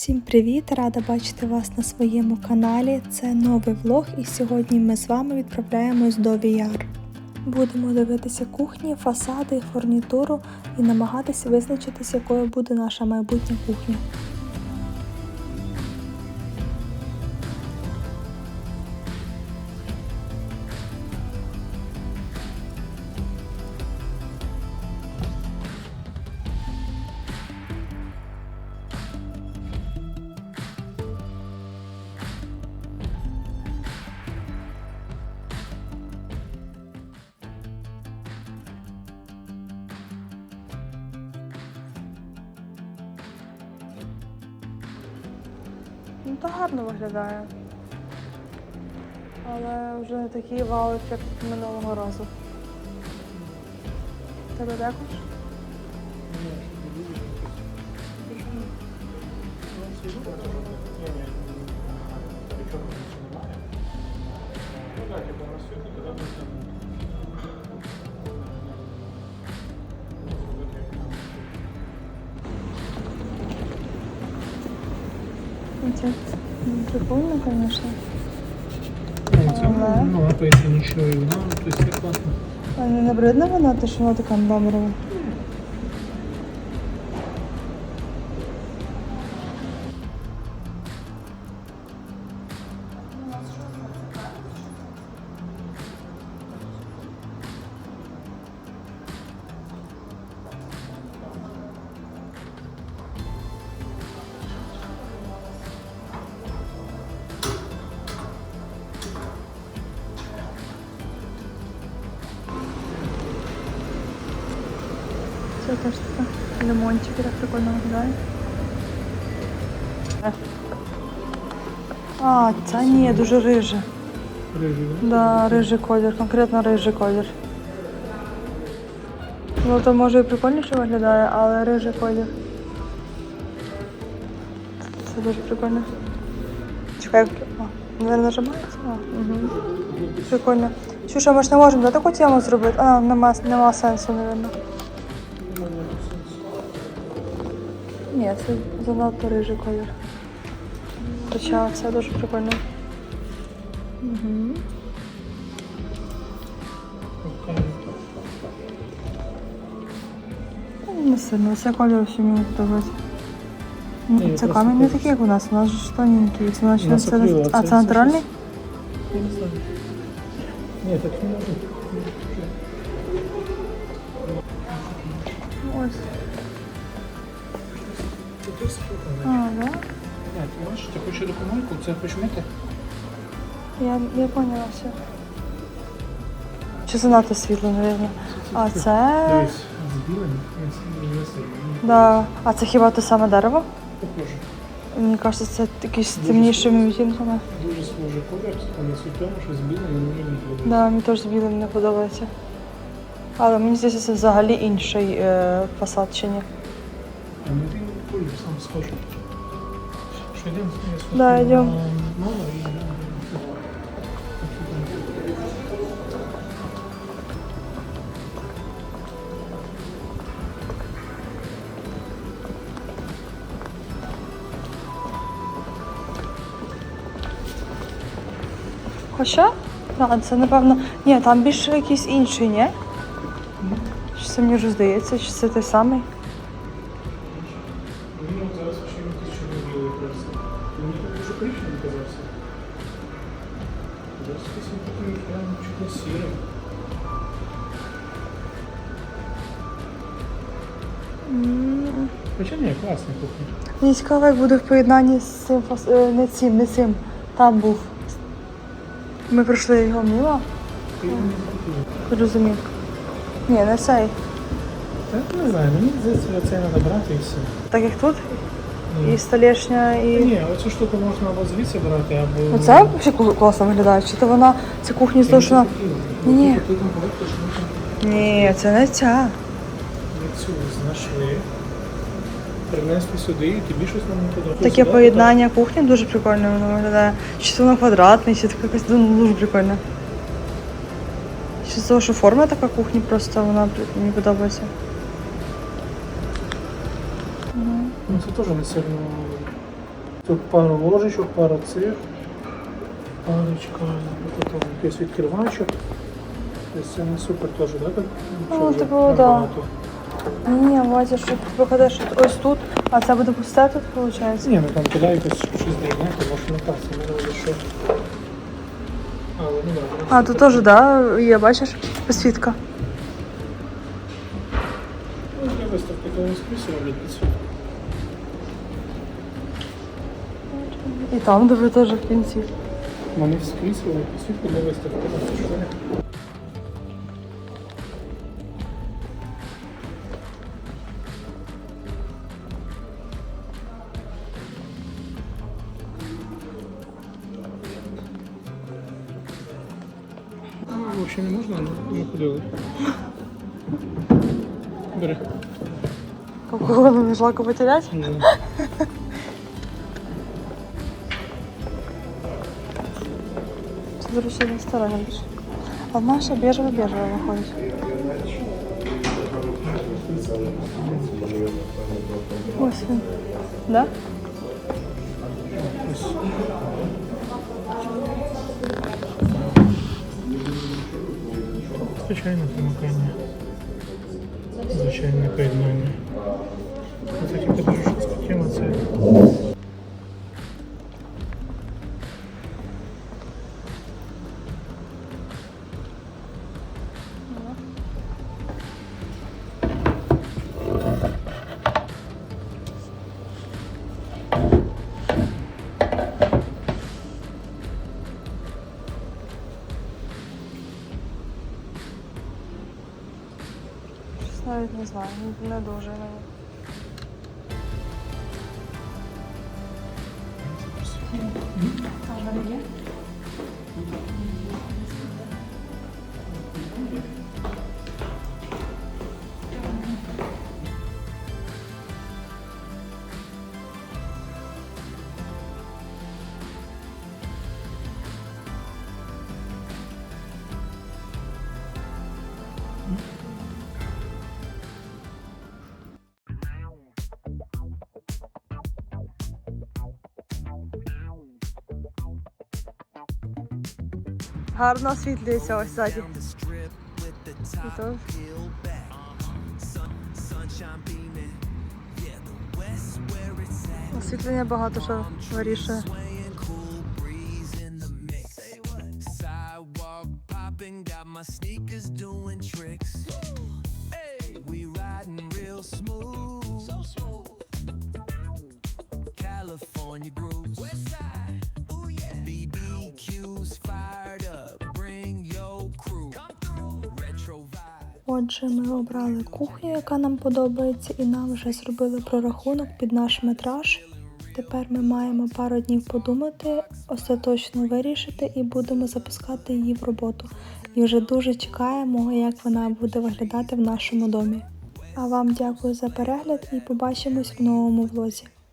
Всім привіт! Рада бачити вас на своєму каналі. Це новий влог, і сьогодні ми з вами відправляємось до VR. Будемо дивитися кухні, фасади, фурнітуру і намагатися визначитись, якою буде наша майбутня кухня. Ну, то гарно виглядає. Але вже не такий вау-ефект як минулого разу. Тебе також? Це прикольно, конечно. Ага. Ну, написано нічого, і вона, то есть все класно. А не набридна вона, то що вона така? Це теж така лимончики так прикольно виглядає. А, ця ні, дуже рижа. Рижий, да? Да, рижий колір, конкретно рижий колір. Ну то може і прикольніше виглядає, але рижий колір. Це дуже прикольно. Чекай, а, наверное, нажимається? А, угу. Прикольно. Чуша, ми ж не можемо да, таку тему зробити? А, нема, нема сенсу, мабуть. Ні, це занадто рижий колір. Хоча це дуже прикольно. Угу. Не сильно, це колір всі мені подобається. Ні, Це камінь не такий, як у нас, у нас ж тоненький. Це наче це, а це- натуральний? Я не знаю. Ні, так не можу. Ось. Це А, да? Ти бачиш, ти хочеш допомогу, це хочеш мити? Я, я поняла все. Чи занадто світло, мабуть. А це. Дивись, з білим, веселий. Да. А це хіба те саме дерево? Похоже. Мені кажеться, це якісь темнішими відтінками. Дуже схожий колір, але суть в тому, що з білим він не подобається. Да, мені теж з білим не подобається. Але мені здається, це взагалі інший е, фасад чи ні. А він колір сам схожий. Що йдемо? Да, йдемо. Хоча? Да, це напевно. Ні, там більше якийсь інший, ні? Чи це мені вже здається, чи це той самий? От зараз ще він якийсь чорно-білий якраз. Мені так дуже коричневий казався. Зараз якийсь він такий прям чуть не сірий. М, Хоча ні, класний кухня. Мені цікаво, як буде в поєднанні з цим фас... е, не цим, не цим. Там був. Ми пройшли його мимо. Не. Розумів. Ні, не цей. Та не знаю, мені здається, це треба брати і все. Так як тут. І столешня, і. Ні, оцю штуку можна або звідси брати, або... Ну це взагалі класно виглядає. Чи то вона. Це кухня з того. Ні. Ні, це не ця. ми цю знайшли, принесли сюди, і тобі щось нам не подобається. Таке поєднання кухні дуже прикольно воно виглядає. Чи це воно квадратне, чи таке якось ну, дуже прикольно. Чи з того, що форма така кухні, просто вона мені подобається. Ну, це теж не сильно Тут пару ложечок, пару цих. Парочка, потім якийсь відкривачок. Тобто це не супер теж, да? Так? Ну, Що вже типу, да. набагато? Ні, бачиш, що виходиш ось тут, а це буде пусте тут, виходить? Ні, ну там туди якось щось дрібненьке, може не так, це не буде що. Але ну да. ну, А тут теж, так, да, є, бачиш, підсвітка. Ну, для виставки то не скрізь роблять І там диви теж в кінці. Вони скрізь роблять підсвітку для виставки. а що ні? Ну, Взагалі не можна, але ми ходили. Бери. Кого не жлако потерять? Ну, Це, до речі, ресторан більше. А в Маша біжево-біжево виходить. Ось він. Да? ось. Звичайне замикання. Звичайне поєднання. Це тільки дуже швидка навіть не знаю, не- не дуже мені. Гарно освітлюється ось ззаді. І то- Освітлення багато що вирішує. Sidewalk Отже, ми обрали кухню, яка нам подобається, і нам вже зробили прорахунок під наш метраж. Тепер ми маємо пару днів подумати, остаточно вирішити і будемо запускати її в роботу. І вже дуже чекаємо, як вона буде виглядати в нашому домі. А вам дякую за перегляд і побачимось в новому влозі.